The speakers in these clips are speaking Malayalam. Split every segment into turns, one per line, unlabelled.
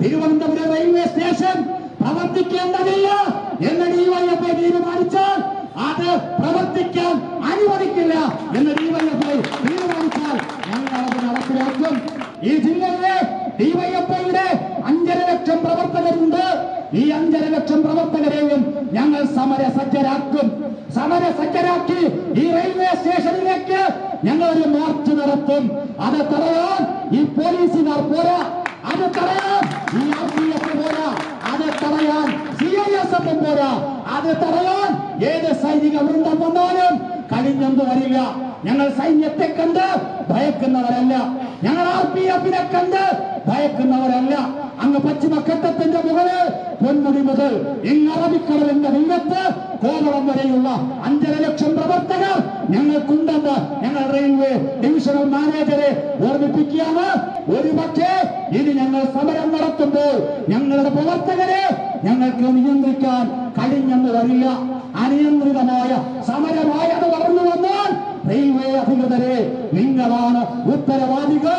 തിരുവനന്തപുരം റെയിൽവേ സ്റ്റേഷൻ പ്രവർത്തിക്കേണ്ടതില്ല എന്ന് ഡിവൈഎഫ്ഐ തീരുമാനിച്ചാൽ അത് പ്രവർത്തിക്കാൻ അനുവദിക്കില്ല എന്ന് ഡിവൈഎഫ്ഐ തീരുമാനിച്ചാൽ ഞങ്ങൾ അത് നടപ്പിലാക്കും. ഈ ജില്ലയിലെ ഡിവൈഎഫ്ഐയുടെ അഞ്ചര ലക്ഷം പ്രവർത്തകരുണ്ട്. ഈ അഞ്ചര ലക്ഷം പ്രവർത്തകരെയും ഞങ്ങൾ സമരസജ്ജരാക്കും. സമരസജ്ജരാക്കി ഈ റെയിൽവേ സ്റ്റേഷനിലേക്ക് ഞങ്ങൾ ഒരു മാർച്ച് നടത്തും. അത് തടയാൻ ഈ പോലീസുകാർ പോരാ. അത് തടയാൻ. ഈ ആർ പി എഫ് പോരാ അത് തടയാൻ സി ഐ എസ് എഫ് പോരാ അത് തടയാൻ. ഏത് സൈനിക വൃന്ദം വന്നാലും കഴിഞ്ഞെന്ന് വരില്ല. ഞങ്ങൾ സൈന്യത്തെ കണ്ട് ഭയക്കുന്നവരല്ല. ഞങ്ങൾ ആർ പി എഫിനെ കണ്ട് ഭയക്കുന്നവരല്ല. അങ്ങ് പശ്ചിമഘട്ടത്തിന്റെ മുകളിൽ പൊന്മുടി മുതൽ ഇങ്ങ് അറബിക്കടലിന്റെ നിങ്ങത്ത് കോവളം വരെയുള്ള അഞ്ചര ലക്ഷം പ്രവർത്തകർ ഞങ്ങൾക്കുണ്ടെന്ന് ഞങ്ങൾ റെയിൽവേ ഡിവിഷണൽ മാനേജറെ ഓർമ്മിപ്പിക്കുകയാണ്. ഒരു പക്ഷേ ഇനി ഞങ്ങൾ സമരം നടത്തുമ്പോൾ ഞങ്ങളുടെ പ്രവർത്തകരെ ഞങ്ങൾക്ക് നിയന്ത്രിക്കാൻ കഴിഞ്ഞെന്ന് വരില്ല. അനിയന്ത്രിതമായ സമരമായി റെയിൽവേ അധികൃതരെ നിങ്ങളാണ് ഉത്തരവാദികൾ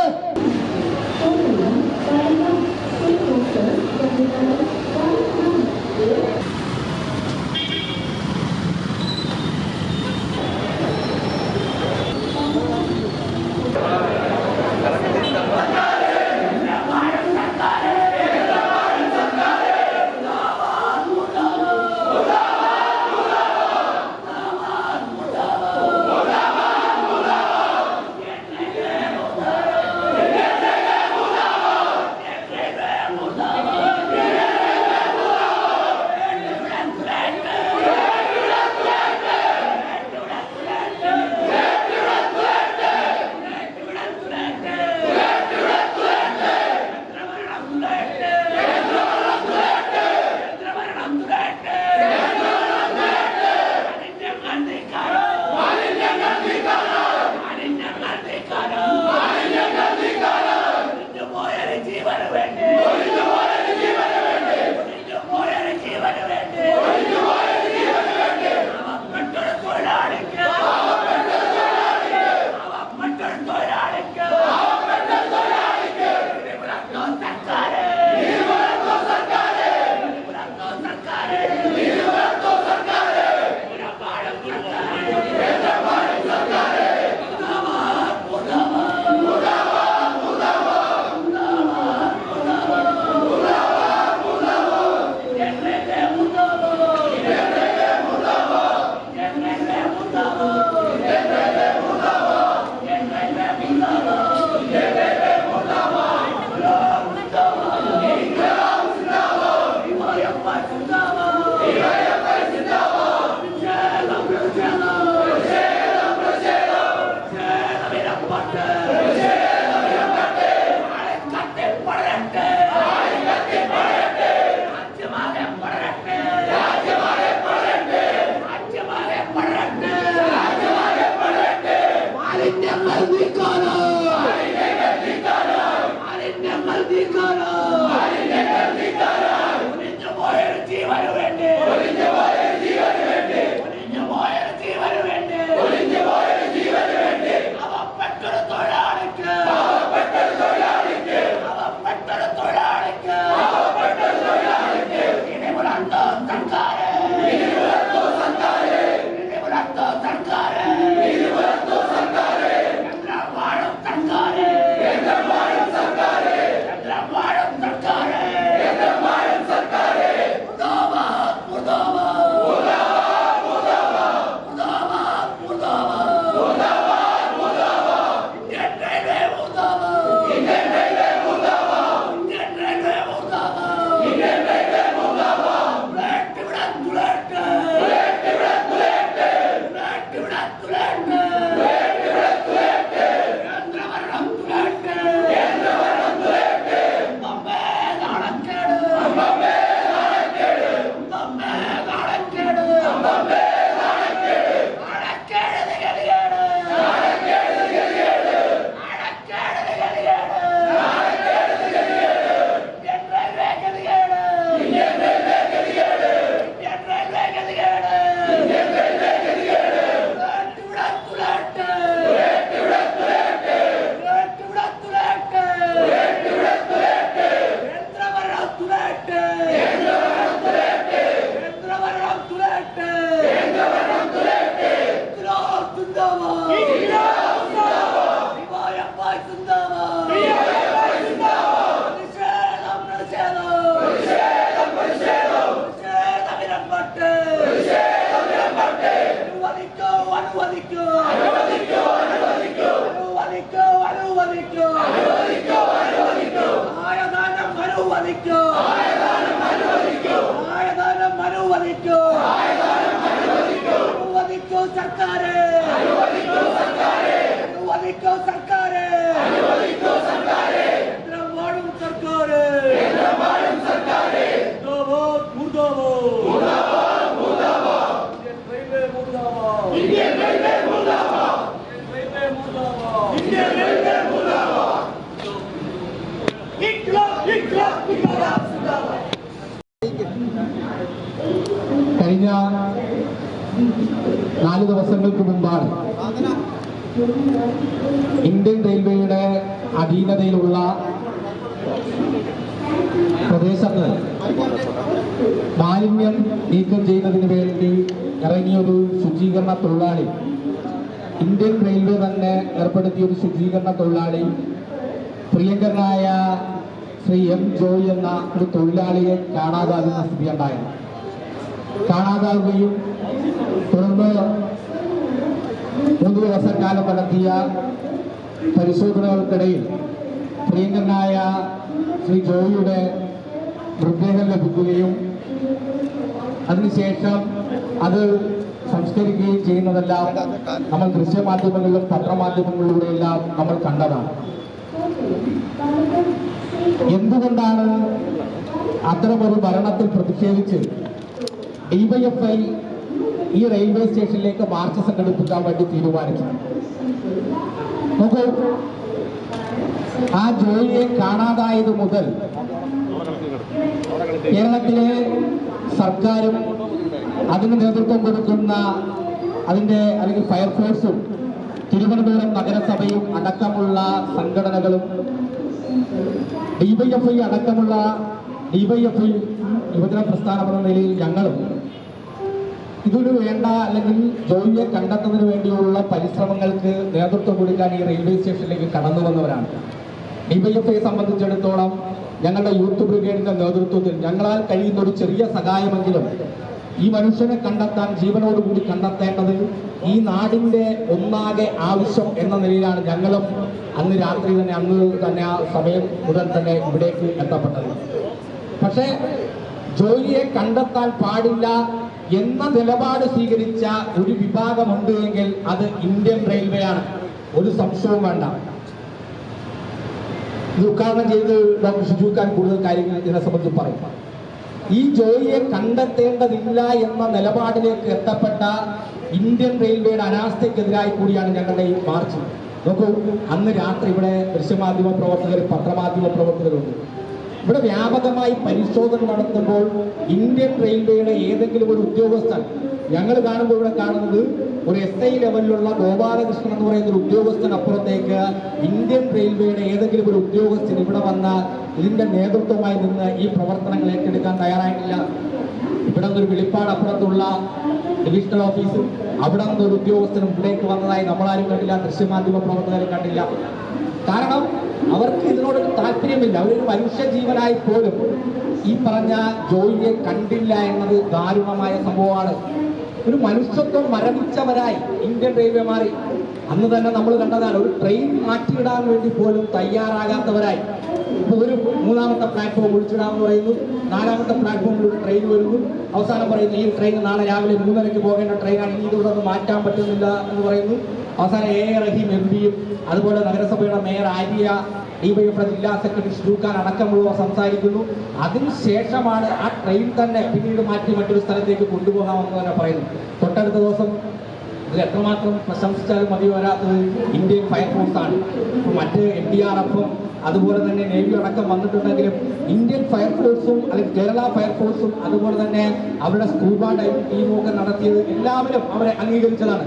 Doctor ദിവസങ്ങൾക്ക് മുമ്പാണ് ഇന്ത്യൻ റെയിൽവേയുടെ അധീനതയിലുള്ള പ്രദേശത്ത് മാലിന്യം നീക്കം ചെയ്യുന്നതിന് വേണ്ടി ഇറങ്ങിയൊരു ശുചീകരണ തൊഴിലാളി. ഇന്ത്യൻ റെയിൽവേ തന്നെ ഏർപ്പെടുത്തിയ ഒരു ശുചീകരണ തൊഴിലാളി. പ്രിയങ്കരനായ ശ്രീ എം ജോയ് എന്ന ഒരു തൊഴിലാളിയെ കാണാതാകുന്ന സ്ഥിതി ഉണ്ടായിരുന്നു കാണാതാവുകയും തുടർന്ന് മൂന്ന് ദിവസക്കാലം നടത്തിയ പരിശോധനകൾക്കിടയിൽ പ്രിയങ്കനായ ശ്രീ ജോയിയുടെ മൃതദേഹം ലഭിക്കുകയും അതിനുശേഷം അത് സംസ്കരിക്കുകയും ചെയ്യുന്നതെല്ലാം നമ്മൾ ദൃശ്യമാധ്യമങ്ങളിലും പത്രമാധ്യമങ്ങളിലൂടെയെല്ലാം നമ്മൾ കണ്ടതാണ്. എന്തുകൊണ്ടാണ് അത്തരമൊരു ഭരണത്തിൽ പ്രതിഷേധിച്ച് ഡിവൈഎഫ്ഐ ഈ റെയിൽവേ സ്റ്റേഷനിലേക്ക് മാർച്ച് സംഘടിപ്പിക്കാൻ വേണ്ടി തീരുമാനിച്ചു. നോക്കൂ ആ ജോലിയെ കാണാതായത് മുതൽ കേരളത്തിലെ സർക്കാരും അതിന് നേതൃത്വം കൊടുക്കുന്ന അതിന്റെ അല്ലെങ്കിൽ ഫയർഫോഴ്സും തിരുവനന്തപുരം നഗരസഭയും അടക്കമുള്ള സംഘടനകളും ഡിവൈഎഫ്ഐ അടക്കമുള്ള ഡിവൈഎഫ്ഐ യുവജന പ്രസ്ഥാനം എന്ന നിലയിൽ ഞങ്ങളും ഇതിനു വേണ്ട അല്ലെങ്കിൽ ജോലിയെ കണ്ടെത്തുന്നതിന് വേണ്ടിയുള്ള പരിശ്രമങ്ങൾക്ക് നേതൃത്വം കൊടുക്കാൻ ഈ റെയിൽവേ സ്റ്റേഷനിലേക്ക് കടന്നു വന്നവരാണ്. ഡിവൈഎഫ്ഐയെ സംബന്ധിച്ചിടത്തോളം ഞങ്ങളുടെ യൂത്ത് ബ്രിഗേഡിന്റെ നേതൃത്വത്തിൽ ഞങ്ങളാൽ കഴിയുന്ന ഒരു ചെറിയ സഹായമെങ്കിലും ഈ മനുഷ്യനെ കണ്ടെത്താൻ ജീവനോടുകൂടി കണ്ടെത്തേണ്ടത് ഈ നാടിന്റെ ഒന്നാകെ ആവശ്യം എന്ന നിലയിലാണ് ഞങ്ങളും അന്ന് രാത്രി തന്നെ അന്ന് തന്നെ ആ സമയം മുതൽ തന്നെ ഇവിടേക്ക് എത്തപ്പെട്ടത്. പക്ഷേ ജോലിയെ കണ്ടെത്താൻ പാടില്ല എന്ന നിലപാട് സ്വീകരിച്ച ഒരു വിഭാഗമുണ്ട് എങ്കിൽ അത് ഇന്ത്യൻ റെയിൽവേ ആണ് ഒരു സംശയവും വേണ്ട. ഇത് ഉദ്ഘാടനം ചെയ്ത് ഡോക്ടർ ഷിജു ഖാൻ കൂടുതൽ കാര്യങ്ങൾ ഇതിനെ സംബന്ധിച്ച് പറയും. ഈ ജോലിയെ കണ്ടെത്തേണ്ടതില്ല എന്ന നിലപാടിലേക്ക് എത്തപ്പെട്ട ഇന്ത്യൻ റെയിൽവേയുടെ അനാസ്ഥയ്ക്കെതിരായി കൂടിയാണ് ഞങ്ങളുടെ ഈ മാർച്ച്. നോക്കൂ അന്ന് രാത്രി ഇവിടെ ദൃശ്യമാധ്യമ പ്രവർത്തകർ പത്രമാധ്യമ പ്രവർത്തകരുണ്ട്. ഇവിടെ വ്യാപകമായി പരിശോധന നടത്തുമ്പോൾ ഇന്ത്യൻ റെയിൽവേയുടെ ഏതെങ്കിലും ഒരു ഉദ്യോഗസ്ഥൻ ഞങ്ങൾ കാണുമ്പോൾ ഇവിടെ കാണുന്നത് ഒരു എസ് ഐ ലെവലിലുള്ള ഗോപാലകൃഷ്ണൻ എന്ന് പറയുന്ന ഒരു ഉദ്യോഗസ്ഥൻ അപ്പുറത്തേക്ക് ഇന്ത്യൻ റെയിൽവേയുടെ ഏതെങ്കിലും ഒരു ഉദ്യോഗസ്ഥൻ ഇവിടെ വന്ന ഇതിന്റെ നേതൃത്വമായി നിന്ന് ഈ പ്രവർത്തനങ്ങൾ ഏറ്റെടുക്കാൻ തയ്യാറായിട്ടില്ല. ഇവിടെ നിന്നൊരു വെളിപ്പാട് അപ്പുറത്തുള്ള ഡിവിഷണൽ ഓഫീസ് അവിടെ നിന്നൊരു ഉദ്യോഗസ്ഥനും ഇവിടേക്ക് വന്നതായി നമ്മളാരും കണ്ടില്ല ദൃശ്യമാധ്യമ പ്രവർത്തകരും കണ്ടില്ല. കാരണം അവർക്ക് ഇതിനോട് താല്പര്യമില്ല. അവരൊരു മനുഷ്യ ജീവനായി പോലും ഈ പറഞ്ഞ ജോലിയെ കണ്ടില്ല എന്നത് ദാരുണമായ സംഭവമാണ്. ഒരു മനുഷ്യത്വം മരവിച്ചവരായി ഇന്ത്യൻ റെയിൽവേ മാറി. അന്ന് തന്നെ നമ്മൾ കണ്ടതാണ് ഒരു ട്രെയിൻ മാറ്റിയിടാൻ വേണ്ടി പോലും തയ്യാറാകാത്തവരായി. ഇപ്പൊ ഒരു മൂന്നാമത്തെ പ്ലാറ്റ്ഫോം ഒഴിച്ചിടാമെന്ന് പറയുന്നു. നാലാമത്തെ പ്ലാറ്റ്ഫോമിൽ ഒരു ട്രെയിൻ വരുന്നു. അവസാനം പറയുന്നു ഈ ട്രെയിൻ നാളെ രാവിലെ മൂന്നരയ്ക്ക് പോകേണ്ട ട്രെയിനാണ്. ഇനി ഇതിവിടെ മാറ്റാൻ പറ്റുന്നില്ല എന്ന് പറയുന്നു. അവസാനം എ. Rahim M. പിയും അതുപോലെ നഗരസഭയുടെ മേയർ ആര്യ ഡിവൈഎഫ് ജില്ലാ സെക്രട്ടറി ഷൂഖാൻ അടക്കമുള്ളവർ സംസാരിക്കുന്നു. അതിനുശേഷമാണ് ആ ട്രെയിൻ തന്നെ പിന്നീട് മാറ്റി മറ്റൊരു സ്ഥലത്തേക്ക് കൊണ്ടുപോകാമെന്ന് തന്നെ പറയുന്നു. തൊട്ടടുത്ത ദിവസം ഇത് എത്രമാത്രം പ്രശംസിച്ചാലും മതി വരാത്തത് ഇന്ത്യൻ ഫയർഫോഴ്സാണ്. മറ്റ് എൻ ഡി. ആർ. എഫും അതുപോലെ തന്നെ നേവി അടക്കം വന്നിട്ടുണ്ടെങ്കിലും ഇന്ത്യൻ ഫയർഫോഴ്സും അല്ലെങ്കിൽ കേരള ഫയർഫോഴ്സും അതുപോലെ തന്നെ അവരുടെ സ്കൂബ ഡൈവിംഗ് ടീമും ഒക്കെ നടത്തിയത് എല്ലാവരും അവരെ അംഗീകരിച്ചതാണ്.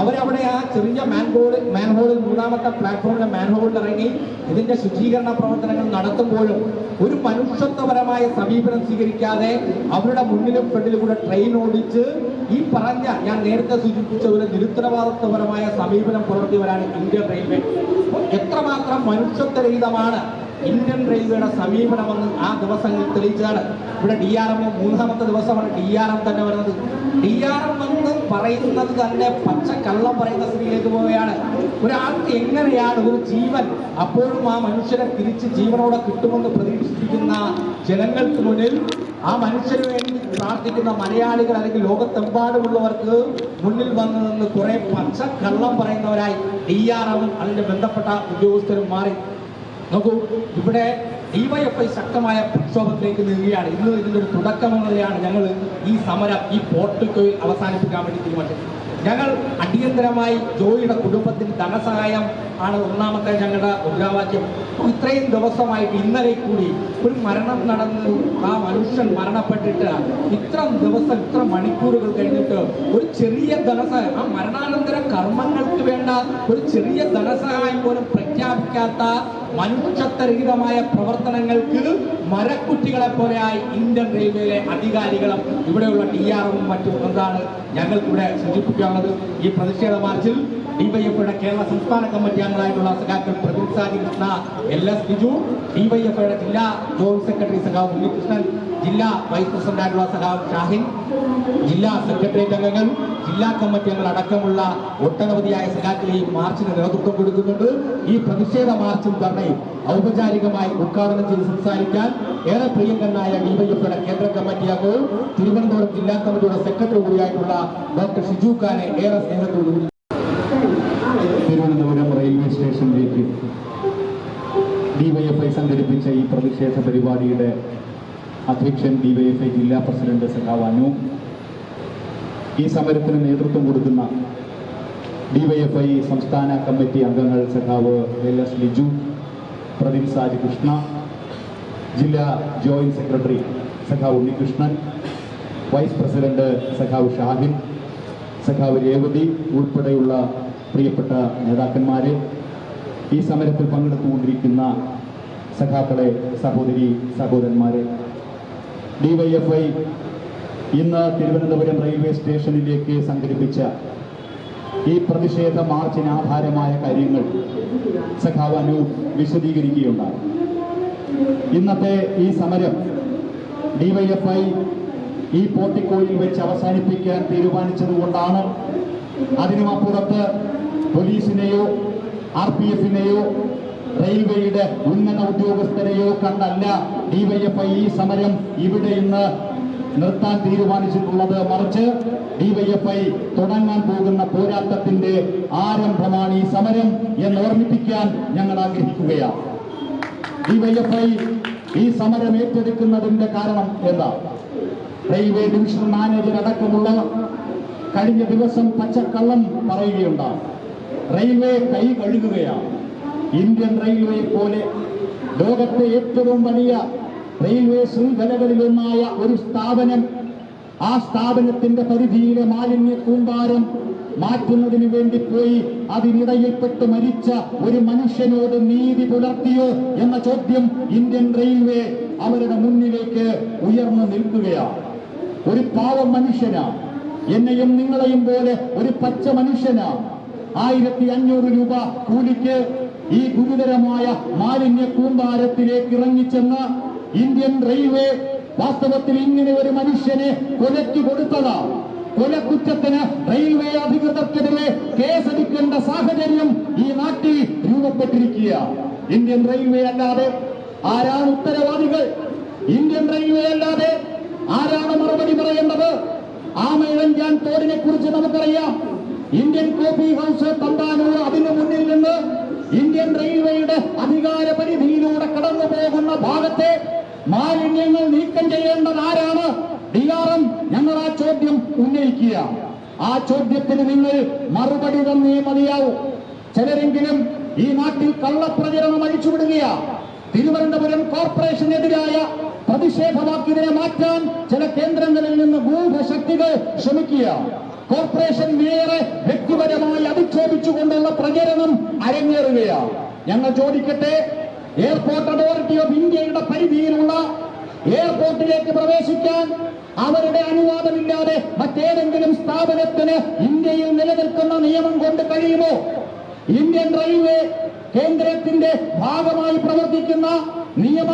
അവരവിടെ ആ ചെറിയ മാൻഹോൾ മാൻഹോളിൽ മൂന്നാമത്തെ പ്ലാറ്റ്ഫോമിലെ മാൻഹോളിൽ ഇറങ്ങി ഇതിന്റെ ശുചീകരണ പ്രവർത്തനങ്ങൾ നടത്തുമ്പോഴും ഒരു മനുഷ്യത്വപരമായ സമീപനം സ്വീകരിക്കാതെ അവരുടെ മുന്നിലും ഫ്രണ്ടിലും കൂടെ ട്രെയിൻ ഓടിച്ച് ഈ പറഞ്ഞ ഞാൻ നേരത്തെ സൂചിപ്പിച്ച ഒരു നിരുത്തരവാദിത്വപരമായ സമീപനം പുലർത്തിയവരാണ് ഇന്ത്യൻ റെയിൽവേ എത്രമാത്രം മനുഷ്യത്വരഹിതമാണ്. ഇന്ത്യൻ റെയിൽവേയുടെ സമീപനമെന്ന് ആ ദിവസങ്ങളിൽ തെളിയിച്ചതാണ്. ഇവിടെ ഡി ആർ എം മൂന്നാമത്തെ ദിവസമാണ് ഡി ആർ എം തന്നെ വരുന്നത്. ഡി ആർ എം എന്ന് പറയുന്നത് തന്നെ പച്ച കള്ളം പറയുന്ന സ്ഥിതിയിലേക്ക് പോവുകയാണ്. ഒരാൾക്ക് എങ്ങനെയാണ് ഒരു ജീവൻ അപ്പോഴും ആ മനുഷ്യനെ തിരിച്ച് ജീവനോടെ കിട്ടുമെന്ന് പ്രതീക്ഷിക്കുന്ന ജനങ്ങൾക്ക് മുന്നിൽ ആ മനുഷ്യന് പ്രാർത്ഥിക്കുന്ന മലയാളികൾ അല്ലെങ്കിൽ ലോകത്തെമ്പാടുമുള്ളവർക്ക് മുന്നിൽ വന്നു നിന്ന് കുറെ പച്ച കള്ളം പറയുന്നവരായി ഡി ആർ എമ്മും അതിന്റെ ബന്ധപ്പെട്ട ഉദ്യോഗസ്ഥരും മാറി. നോക്കൂ ഇവിടെ ഡിവൈഎഫ്ഐ ശക്തമായ പ്രക്ഷോഭത്തിലേക്ക് നീങ്ങുകയാണ്. ഇന്ന് ഇതിന്റെ ഒരു തുടക്കം എന്നതിലാണ് ഞങ്ങൾ ഈ സമരം ഈ പോർട്ടിക്കോയിൽ അവസാനിപ്പിക്കാൻ വേണ്ടി തീരുമാനിച്ചത്. ഞങ്ങൾ അടിയന്തരമായി ജോയിയുടെ കുടുംബത്തിന് ധനസഹായം ആണ് ഒന്നാമത്തെ ഞങ്ങളുടെ മുദ്രാവാക്യം ഇത്രയും ദിവസമായിട്ട് ഇന്നലെ കൂടി ഒരു മരണം നടന്നു. ആ മനുഷ്യൻ മരണപ്പെട്ടിട്ട് ഇത്ര ദിവസം ഇത്ര മണിക്കൂറുകൾ കഴിഞ്ഞിട്ട് ഒരു ചെറിയ ധനസഹായം ആ മരണാനന്തര കർമ്മങ്ങൾക്ക് വേണ്ട ഒരു ചെറിയ ധനസഹായം പോലും പ്രഖ്യാപിക്കാത്ത മനുഷ്യത്വരഹിതമായ പ്രവർത്തനങ്ങൾക്ക് മരക്കുറ്റികളെ പോലെയായി ഇന്ത്യൻ റെയിൽവേയിലെ അധികാരികളും ഇവിടെയുള്ള ഡി ആറും മറ്റും എന്താണ് ഞങ്ങൾക്കിവിടെ സൂചിപ്പിക്കാനുള്ളത്. ഈ പ്രതിഷേധ മാർച്ചിൽ ഡിവൈഎഫ്ഐയുടെ കേരള സംസ്ഥാന കമ്മിറ്റി അംഗങ്ങളായിട്ടുള്ള സഖാക്കൾ പ്രദീപ് സാജി കൃഷ്ണ എൽ എസ് ബിജു ഡിവൈഎഫ്ഐയുടെ ജില്ലാ ജോയിന്റ് സെക്രട്ടറി സഖാവ് ഉണ്ണികൃഷ്ണൻ ജില്ലാ വൈസ് പ്രസിഡന്റായിട്ടുള്ള സഖാവ് ഷാഹിൻ ജില്ലാ സെക്രട്ടേറിയറ്റ് അംഗങ്ങൾ ജില്ലാ കമ്മിറ്റി അംഗങ്ങൾ അടക്കമുള്ള ഒട്ടനവധിയായ സഖാക്കൾ ഈ മാർച്ചിന് നേതൃത്വം കൊടുക്കുന്നുണ്ട്. ഈ പ്രതിഷേധ മാർച്ചും ധർണയും ഔപചാരികമായി ഉദ്ഘാടനം ചെയ്ത് സംസാരിക്കാൻ ഏറെ പ്രിയങ്കരനായ ഡിവൈഎഫ്ഐയുടെ കേന്ദ്ര കമ്മിറ്റി അംഗവും തിരുവനന്തപുരം ജില്ലാ കമ്മിറ്റിയുടെ സെക്രട്ടറി കൂടിയായിട്ടുള്ള ഡോക്ടർ ഷിജു ഖാനെ ഏറെ സ്നേഹത്തോടുകൂടി
തിരുവനന്തപുരം റെയിൽവേ സ്റ്റേഷനിലേക്ക് ഡിവൈഎഫ്ഐ സംഘടിപ്പിച്ച ഈ പ്രതിഷേധ പരിപാടിയുടെ അധ്യക്ഷൻ ഡിവൈഎഫ്ഐ ജില്ലാ പ്രസിഡന്റ് സഖാവ് ഈ സമരത്തിന് നേതൃത്വം കൊടുക്കുന്ന ഡിവൈഎഫ്ഐ സംസ്ഥാന കമ്മിറ്റി അംഗങ്ങൾ സഖാവ് എൽ എസ് ലിജു പ്രദീപ് സാജ് കൃഷ്ണ ജില്ലാ ജോയിന്റ് സെക്രട്ടറി സഖാവ് ഉണ്ണികൃഷ്ണൻ വൈസ് പ്രസിഡന്റ് സഖാവ് ഷാഹിൻ സഖാവ് രേവതി ഉൾപ്പെടെയുള്ള പ്രിയപ്പെട്ട നേതാക്കന്മാരെ ഈ സമരത്തിൽ പങ്കെടുത്തുകൊണ്ടിരിക്കുന്ന സഖാക്കളെ സഹോദരി സഹോദരന്മാരെ ഡിവൈഎഫ്ഐ ഇന്ന് തിരുവനന്തപുരം റെയിൽവേ സ്റ്റേഷനിലേക്ക് സംഘടിപ്പിച്ച ഈ പ്രതിഷേധ മാർച്ചിന് ആധാരമായ കാര്യങ്ങൾ സഖാവ് അനൂപ് വിശദീകരിക്കുകയുണ്ടായി. ഇന്നത്തെ ഈ സമരം ഡിവൈഎഫ്ഐ ഈ പോട്ടിക്കോയിൽ വെച്ച് അവസാനിപ്പിക്കാൻ തീരുമാനിച്ചതുകൊണ്ടാണ് അതിനുമപ്പുറത്ത് പോലീസിനെയോ ആർ പി എഫിനെയോ റെയിൽവേയുടെ ഉന്നത ഉദ്യോഗസ്ഥരെയോ കണ്ടല്ല ഡിവൈഎഫ്ഐ ഈ സമരം ഇവിടെ ഇന്ന് നിർത്താൻ തീരുമാനിച്ചിട്ടുള്ളത് മറിച്ച് ഡിവൈഎഫ്ഐ തുടങ്ങാൻ പോകുന്ന പോരാട്ടത്തിന്റെ ആരംഭമാണ് ഈ സമരം എന്ന് ഓർമ്മിപ്പിക്കാൻ ഞങ്ങൾ ആഗ്രഹിക്കുകയാണ്. ഡിവൈഎഫ്ഐ ഈ സമരം ഏറ്റെടുക്കുന്നതിന്റെ കാരണം എന്താ? റെയിൽവേ ഡിവിഷൻ മാനേജർ അടക്കമുള്ള കഴിഞ്ഞ ദിവസം പച്ചക്കള്ളം പറയുകയുണ്ടാവും റെയിൽവേ കൈ കഴുകുകയാണ്. ഇന്ത്യൻ റെയിൽവേ പോലെ ലോകത്തെ ഏറ്റവും വലിയ റെയിൽവേ ശൃംഖലകളിലൊന്നായ ഒരു സ്ഥാപനം ആ സ്ഥാപനത്തിന്റെ പരിധിയിലെ മാലിന്യ കൂമ്പാരം മാറ്റുന്നതിന് വേണ്ടി പോയി അതിനിടയിൽപ്പെട്ട് മരിച്ച ഒരു മനുഷ്യനോട് നീതി പുലർത്തിയോ എന്ന ചോദ്യം ഇന്ത്യൻ റെയിൽവേ അവരുടെ മുന്നിലേക്ക് ഉയർന്നു നിൽക്കുകയാണ്. ഒരു പാവം മനുഷ്യനാ. എന്നെയും നിങ്ങളെയും പോലെ ഒരു പച്ച മനുഷ്യനാ. ആയിരത്തി അഞ്ഞൂറ് രൂപ കൂലിക്ക് ഈ ഗുരുതരമായ മാലിന്യ കൂമ്പാരത്തിലേക്ക് ഇറങ്ങിച്ചെന്ന് ഇന്ത്യൻ റെയിൽവേ വാസ്തവത്തിൽ ഇങ്ങനെ ഒരു മനുഷ്യനെ കൊലയ്ക്ക് കൊടുത്തതാ. കൊലക്കുറ്റത്തിന് റെയിൽവേ അധികൃതർക്കെതിരെ കേസെടുക്കേണ്ട സാഹചര്യം ഈ നാട്ടിൽ രൂപപ്പെട്ടിരിക്കുക ഇന്ത്യൻ റെയിൽവേ അല്ലാതെ ആരാണ് ഉത്തരവാദികൾ? ഇന്ത്യൻ റെയിൽവേ അല്ലാതെ ആരാണ് മറുപടി പറയേണ്ടത്? ആമയിഴഞ്ചാൻ തോടിനെ കുറിച്ച് നമുക്കറിയാം. ഇന്ത്യൻ കോഫി ഹൗസ് തമ്പാനൂർ അതിനു മുന്നിൽ നിന്ന് ഇന്ത്യൻ റെയിൽവേയുടെ അധികാര പരിധിയിലൂടെ കടന്നു പോകുന്ന ഭാഗത്തെ മാലിന്യങ്ങൾ നീക്കം ചെയ്യേണ്ടത് ആരാണ്? ഡി ആർ എം ഞങ്ങൾ ആ ചോദ്യം ഉന്നയിക്കുക. ആ ചോദ്യത്തിന് നിങ്ങൾ മറുപടി തന്നേ മതിയാവും. ചിലരെങ്കിലും ഈ നാട്ടിൽ കള്ളപ്രചരണം അഴിച്ചുവിടുകയാ. തിരുവനന്തപുരം കോർപ്പറേഷനെതിരായ പ്രതിഷേധവാക്കിയതിനെ മാറ്റാൻ ചില കേന്ദ്രങ്ങളിൽ നിന്ന് ഗൂഢശക്തികൾ ശ്രമിക്കുക കോർപ്പറേഷൻ മേയറെ വ്യക്തിപരമായി അധിക്ഷേപിച്ചുകൊണ്ടുള്ള പ്രചരണം അരങ്ങേറുകയാണ് ഞങ്ങൾ ചോദിക്കട്ടെ എയർപോർട്ട് അതോറിറ്റി ഓഫ് ഇന്ത്യയുടെ പരിധിയിലുള്ള എയർപോർട്ടിലേക്ക് പ്രവേശിക്കാൻ അവരുടെ അനുവാദമില്ലാതെ മറ്റേതെങ്കിലും സ്ഥാപനത്തിന് ഇന്ത്യയിൽ നിലനിൽക്കുന്ന നിയമം കൊണ്ട് കഴിയുമോ? ഇന്ത്യൻ റെയിൽവേ കേന്ദ്രത്തിന്റെ ഭാഗമായി പ്രവർത്തിക്കുന്ന നിയമ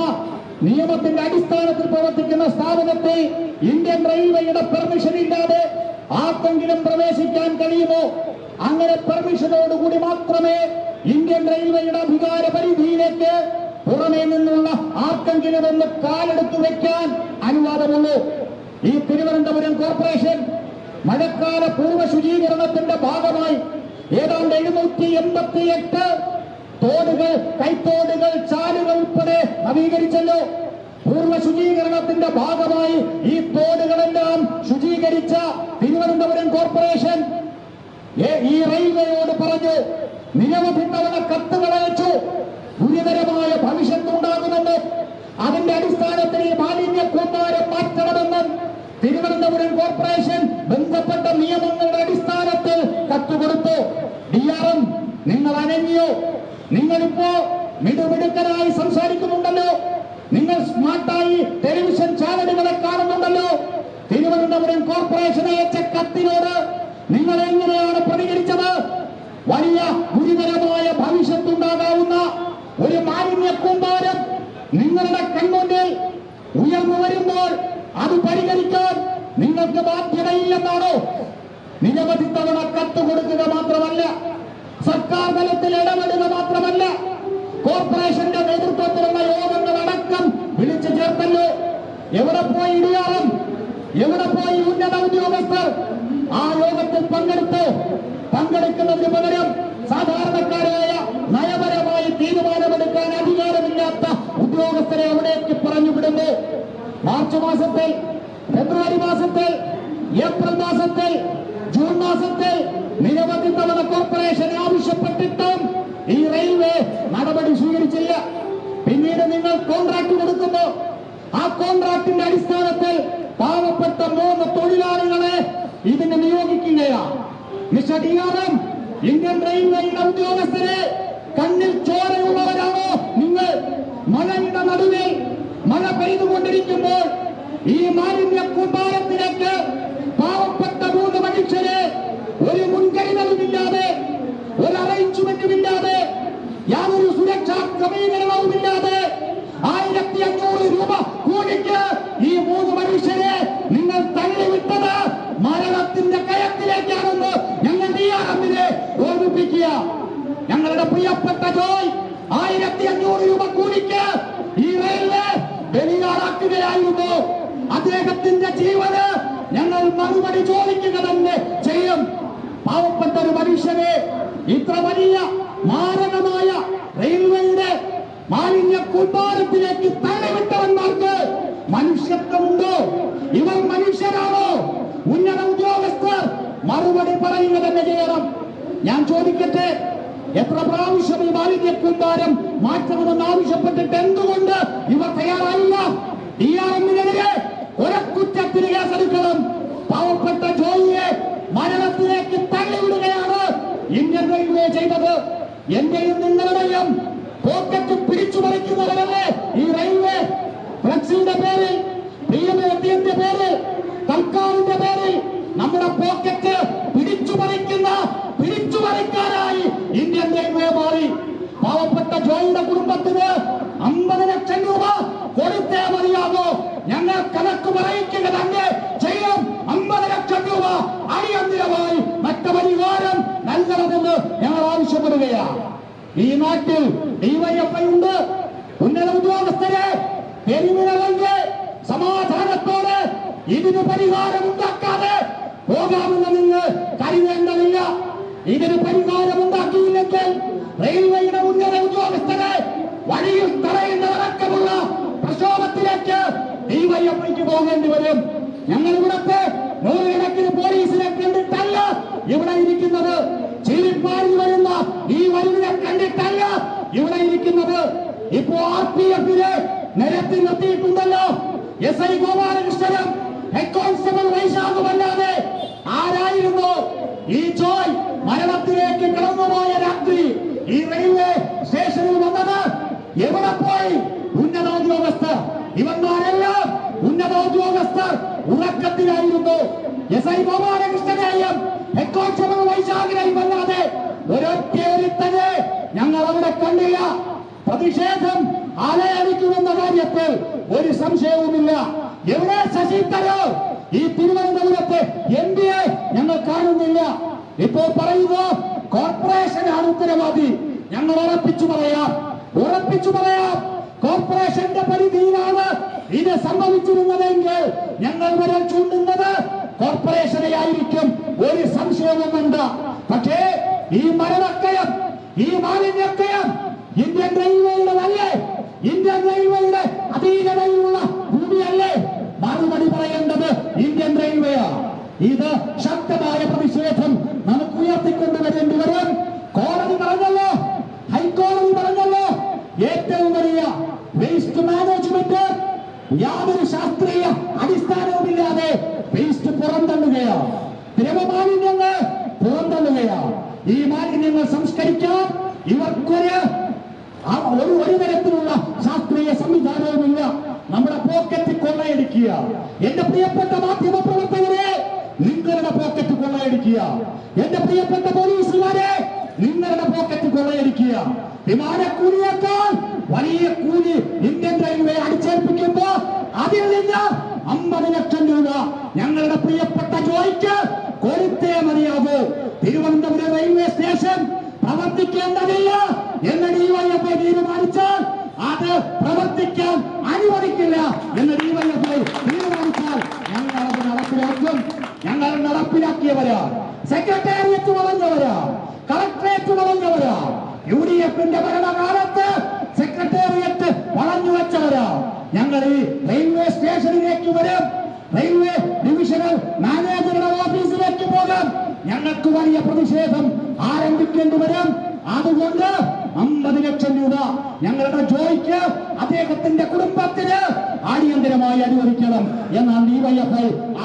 നിയമത്തിന്റെ അടിസ്ഥാനത്തിൽ പ്രവർത്തിക്കുന്ന സ്ഥാപനത്തെ ഇന്ത്യൻ റെയിൽവേയുടെ പെർമിഷൻ ഇല്ലാതെ ആർക്കെങ്കിലും പ്രവേശിക്കാൻ കഴിയുമോ? അങ്ങനെ പെർമിഷനോടുകൂടി മാത്രമേ ഇന്ത്യൻ റെയിൽവേയുടെ അധികാര പരിധിയിലേക്ക് പുറമേ നിന്നുള്ള ആർക്കെങ്കിലും ഒന്ന് കാലെടുത്തു വെക്കാൻ അനുവാദമുള്ളൂ. ഈ തിരുവനന്തപുരം കോർപ്പറേഷൻ മഴക്കാല പൂർവ ശുചീകരണത്തിന്റെ ഭാഗമായി ഏതാണ്ട് എഴുന്നൂറ്റി എൺപത്തി എട്ട് തോടുകൾ കൈത്തോടുകൾ ചാലുകൾ ഉൾപ്പെടെ നവീകരിച്ചല്ലോ. പൂർവ ശുചീകരണത്തിന്റെ ഭാഗമായി ഈ തോടുകളെല്ലാം ശുചീകരിച്ച തിരുവനന്തപുരം കോർപ്പറേഷൻ ഈ റെയിൽവേയോട് പറഞ്ഞു നിരവധി തവണ കത്തുകൾ അയച്ചു. ഗുരുതരമായ ഭവിഷ്യത്ത് ഉണ്ടാകുമെന്ന് അതിന്റെ അടിസ്ഥാനത്തിൽ ഈ മാലിന്യ കൂമ്പാരം മാറ്റണമെന്ന് തിരുവനന്തപുരം കോർപ്പറേഷൻ ബന്ധപ്പെട്ട നിയമങ്ങളുടെ അടിസ്ഥാനത്തിൽ കത്തുകൊടുത്തു ഡി ആർ എം നിങ്ങൾ അനങ്ങിയോ? നിങ്ങളിപ്പോ മിടുമിടുക്കനായി സംസാരിക്കുന്നുണ്ടല്ലോ. നിങ്ങൾ സ്മാർട്ടായി ടെലിവിഷൻ ചാനലുകളെ കാണുന്നുണ്ടല്ലോ. തിരുവനന്തപുരം കോർപ്പറേഷൻ അയച്ച കത്തിനോട് നിങ്ങൾ എങ്ങനെയാണ് പ്രതികരിച്ചത്? വലിയ ഗുരുതരമായ ഭവിഷ്യത്തുണ്ടാകാവുന്ന ഒരു മാലിന്യ കൂമ്പാരം നിങ്ങളുടെ കൺമുന്നിൽ ഉയർന്നു വരുമ്പോൾ അത് പരിഹരിക്കാൻ നിങ്ങൾക്ക് ബാധ്യതയില്ലെന്നാണോ? നിരവധി തവണ കത്ത് കൊടുക്കുക മാത്രമല്ല സർക്കാർ തലത്തിൽ ഇടപെടുക മാത്രമല്ല കോർപ്പറേഷന്റെ നേതൃത്വത്തിലുള്ള യോഗങ്ങളടക്കം വിളിച്ചു ചേർത്തല്ലോ. എവിടെ പോയി ഇടിയാറും എവിടെ പോയി ഉന്നത ഉദ്യോഗസ്ഥർ? ആ യോഗത്തിൽ പങ്കെടുത്തു? പങ്കെടുക്കുന്നതിന് പകരം സാധാരണക്കാരായ നയപരമായി തീരുമാനമെടുക്കാൻ അധികാരമില്ലാത്ത ഉദ്യോഗസ്ഥരെ അവിടേക്ക് പറഞ്ഞു വിടുന്നു മാർച്ച് മാസത്തിൽ ഫെബ്രുവരി മാസത്തിൽ ഏപ്രിൽ മാസത്തിൽ ജൂൺ മാസത്തിൽ നിരവധി തവണ കോർപ്പറേഷൻ ആവശ്യപ്പെട്ടിട്ടും ഈ റെയിൽവേ നടപടി സ്വീകരിച്ചില്ല. പിന്നീട് നിങ്ങൾ കോൺട്രാക്ട് കൊടുക്കുന്നു. ആ കോൺട്രാക്ടിന്റെ അടിസ്ഥാനത്തിൽ പാവപ്പെട്ട മൂന്ന് തൊഴിലാളികളെ ഇതിന് നിയോഗിക്കുകയാണ്. എം ഇന്ത്യൻ റെയിൽവേയുടെ ഉദ്യോഗസ്ഥരെ കണ്ണിൽ ചോരയുള്ളവരാണോ നിങ്ങൾ? മഴയുടെ നടുവിൽ മഴ പെയ്തുകൊണ്ടിരിക്കുമ്പോൾ ഈ മാലിന്യ കൂമ്പാരത്തിലേക്ക് പാവപ്പെട്ട മൂന്ന് മനുഷ്യരെ ഒരു മുൻകരുതലുമില്ലാതെ ഒരു അറേഞ്ച്മെന്റുമില്ലാതെ യാതൊരു സുരക്ഷാ ക്രമീകരണവുമില്ലാതെ ആയിരത്തി അഞ്ഞൂറ് രൂപ കൂലിക്ക് ഈ മൂന്ന് മനുഷ്യരെ നിങ്ങൾ തള്ളിവിട്ടത് മരണത്തിന്റെ കയത്തിലേക്കാണെന്ന് ഞങ്ങൾ ഡി ആർ എമ്മിനെ ഓർമ്മിപ്പിക്കുക ഞങ്ങളുടെ പ്രിയപ്പെട്ട ജോയ് ആയിരത്തി അഞ്ഞൂറ് രൂപ കൂലിക്ക് ഈ റെയിൽവേ ബലിയാറാക്കുകയായിരുന്നു അദ്ദേഹത്തിന്റെ ജീവന് ഞങ്ങൾ മറുപടി ചോദിക്കുക തന്നെ ചെയ്യും പാവപ്പെട്ട ഒരു മനുഷ്യനെ ഇത്ര വലിയ മാരകമായ റെയിൽവേയുടെ മാലിന്യ കൂമ്പാരത്തിലേക്ക് തള്ളിവിട്ടവന്മാർക്ക് മനുഷ്യത്വമുണ്ടോ ഇവർ മനുഷ്യരാണോ ഉന്നത ഉദ്യോഗസ്ഥർ പറയുക തന്നെ ചെയ്യണം ഞാൻ ചോദിക്കട്ടെ എത്ര പ്രാവശ്യം ഈ മാലിന്യ കൂമ്പാരം മാറ്റണമെന്ന് ആവശ്യപ്പെട്ടിട്ട് എന്തുകൊണ്ട് ഇവർ തയ്യാറായില്ല? ഡി ആർ എമ്മിനെതിരെ കൊലക്കുറ്റത്തിന് കേസെടുക്കണം. പാവപ്പെട്ട ജോലിയെ മരണത്തിലേക്ക് തള്ളിവിടുകയാണ് ഇന്ത്യൻ റെയിൽവേ ചെയ്തത്. എന്റെയും നിങ്ങളുടെയും പോക്കറ്റ് പിടിച്ചു പറിക്കുന്നവരല്ലേ ഈ റെയിൽവേ? ഫ്ലക്സിന്റെ പേരിൽ പേരിൽ തൽക്കാലിന്റെ പേരിൽ നമ്മുടെ പോക്കറ്റ് പിടിച്ചു പറിക്കുന്ന പിടിച്ചു പറിക്കാനായി ഇന്ത്യൻ റെയിൽവേ മാറി പാവപ്പെട്ട ജോയിയുടെ കുടുംബത്തിന് അമ്പത് ലക്ഷം രൂപ കൊടുത്തേ മതിയാകോ ഞങ്ങൾ കണക്ക് പറയിക്കുക തന്നെ ചെയ്യും അമ്പത് ലക്ഷം രൂപ അടിയന്തിരമായി മറ്റു പരിഹാരം നൽകണമെന്ന് ഞങ്ങൾ ആവശ്യപ്പെടുകയാണ് ഈ നാട്ടിൽ ഡിവൈഎഫ്ഐ ഉണ്ട്. ഉന്നത ഉദ്യോഗസ്ഥരെ പെരുമിഴകൾക്ക് സമാധാനത്തോടെ ഇതിന് പരിഹാരമുണ്ടാക്കാതെ പോകാമെന്ന് നിങ്ങൾ കരുതേണ്ടതില്ല. ഇതിന് പരിഹാരം ഉണ്ടാക്കിയില്ലെങ്കിൽ റെയിൽവേയുടെ ഉന്നത ഉദ്യോഗസ്ഥരെ വഴിയിൽ തടയുന്നതടക്കമുള്ള പ്രക്ഷോഭത്തിലേക്ക് ഡിവൈഎഫ്ഐക്ക് പോകേണ്ടി വരും. ഞങ്ങൾ ഇവിടുത്തെ നൂറുകണക്കിന് പോലീസിനെ കണ്ടിട്ടല്ല ഇവിടെ ഇരിക്കുന്നത്. ചീരിപ്പാടി വരുന്ന ഈ വരുവിനെ കണ്ടിട്ടല്ല ഇവിടെ ഇരിക്കുന്നത്. ഇപ്പോ ആർ പി എഫിന് നിരത്തിൽ നിർത്തിയിട്ടുണ്ടല്ലോ. എസ് ഐ ഗോപാലകൃഷ്ണനും ഹെഡ് കോൺസ്റ്റബിൾ വൈശാഖുമല്ലാതെ ആരായിരുന്നു? ഈ ജോയ് മരണത്തിലേക്ക് കടന്നുപോയ രാത്രി ഈ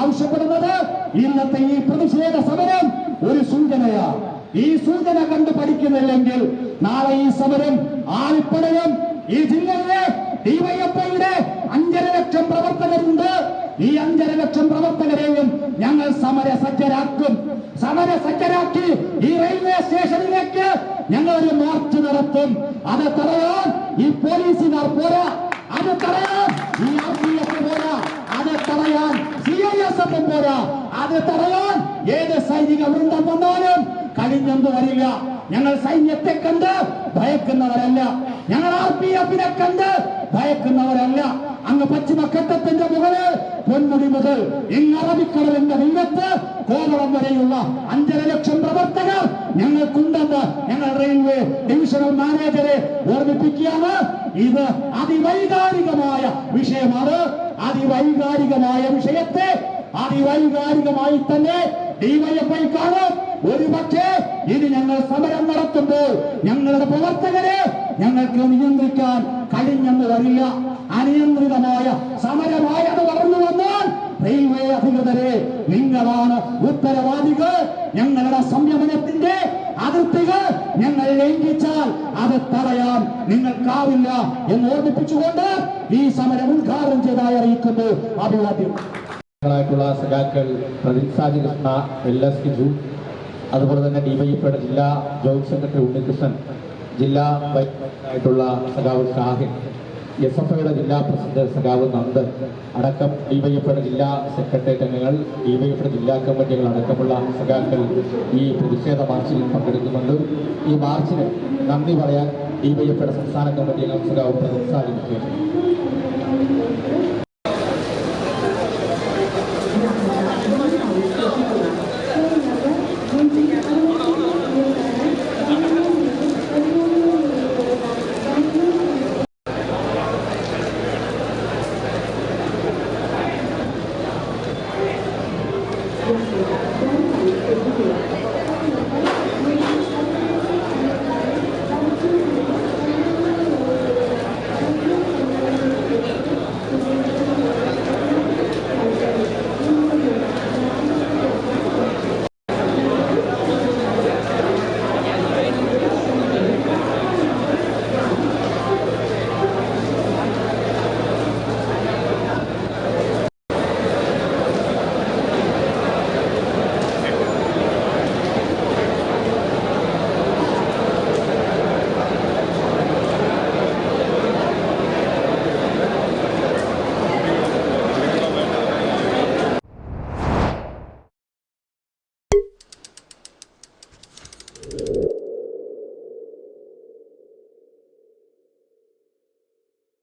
ആവശ്യപ്പെടുന്നത് ഇന്നത്തെ ഈ പ്രതിഷേധ സമരം ഒരു സൂചനയാണ് ഈ സൂചന കണ്ട് പഠിക്കുന്നില്ലെങ്കിൽ നാളെ ഈ സമരം ആളിപ്പടയും. ഈ ജില്ലയിലെ ഡിവൈഎഫ്ഐയുടെ അഞ്ചര ലക്ഷം പ്രവർത്തകരുണ്ട്. ഈ അഞ്ചര ലക്ഷം പ്രവർത്തകരെയും ഞങ്ങൾ സമര സജ്ജരാക്കും സമര സജ്ജരാക്കി ഈ റെയിൽവേ സ്റ്റേഷനിലേക്ക് ഞങ്ങൾ ഒരു മാർച്ച് നടത്തും. അത് തടയാൻ ഈ പോലീസുകാർ പോരാ. അത് തടയാൻ ഈ ആർ പി എഫ് പോരാ. അത് തടയാൻ സി ഐ എസ് എഫ് പോരാ. അത് തടയാൻ ഏത് സൈനിക വൃന്ദം വന്നാലും കഴിഞ്ഞെന്ന് വരില്ല. ഞങ്ങൾ സൈന്യത്തെ കണ്ട് ഭയക്കുന്നവരല്ല. ഞങ്ങൾ ആർ പി എഫിനെ കണ്ട് ഭയക്കുന്നവരല്ല. അങ്ങ് പശ്ചിമഘട്ടത്തിന്റെ മുകളിൽ പൊന്മുടി മുതൽ ഇങ്ങ് അറബിക്കടലിന്റെ തീരത്ത് കോവളം വരെയുള്ള അഞ്ചര ലക്ഷം പ്രവർത്തകർ ഞങ്ങൾക്കുണ്ടെന്ന് ഞങ്ങൾ റെയിൽവേ ഡിവിഷണൽ മാനേജറെ ഓർമ്മിപ്പിക്കുകയാണ്. ഇത് അതിവൈകാരികമായ വിഷയമാണ്. അതിവൈകാരികമായ വിഷയത്തെ അതിവൈകാരികമായി തന്നെ ഡിവൈഎഫ്ഐ കാണും. ഒരു പക്ഷേ ഇത് ഞങ്ങൾ സമരം നടത്തുമ്പോൾ ഞങ്ങളുടെ പ്രവർത്തകരെ ഞങ്ങൾക്ക് നിയന്ത്രിക്കാൻ കഴിഞ്ഞെന്ന് വരില്ല. അനിയന്ത്രിതമായ സമരമായി അത് വളർന്നു വന്നാൽ റെയിൽവേ അധികൃതരെ നിങ്ങളാണ് ഉത്തരവാദികൾ. ഞങ്ങളുടെ സംയമനത്തിന്റെ അതിർത്തികൾ ഞങ്ങൾ ലംഘിച്ചാൽ അത് തടയാൻ നിങ്ങൾക്കാവില്ല എന്ന് ഓർമ്മിപ്പിച്ചുകൊണ്ട് ഈ സമരം ഉദ്ഘാടനം ചെയ്തായി അറിയിക്കുന്നു അഭിവാദ്യം. ായിട്ടുള്ള
സഖാക്കൾ പ്രദീപ് സാജി കൃഷ്ണ എൽ എസ് കിജു അതുപോലെ തന്നെ ഡിവൈഎഫ്ഐയുടെ ജില്ലാ ജോയിന്റ് സെക്രട്ടറി ഉണ്ണികൃഷ്ണൻ ജില്ലാ ആയിട്ടുള്ള സഖാവ് ഷാഹിൻ എസ് എഫ് ഐയുടെ ജില്ലാ പ്രസിഡന്റ് സഖാവ് നന്ദൻ അടക്കം ഡിവൈഎഫ്ഐയുടെ ജില്ലാ സെക്രട്ടേറിയറ്റ് അംഗങ്ങൾ ഡിവൈഎഫ്ഐയുടെ ജില്ലാ കമ്മിറ്റികൾ അടക്കമുള്ള സഖാക്കൾ ഈ പ്രതിഷേധ മാർച്ചിൽ പങ്കെടുക്കുന്നുണ്ട്. ഈ മാർച്ചിന് നന്ദി പറയാൻ ഡിവൈഎഫ്ഐയുടെ സംസ്ഥാന കമ്മിറ്റി അംഗം സഖാവ് പ്രദീപ് സാജി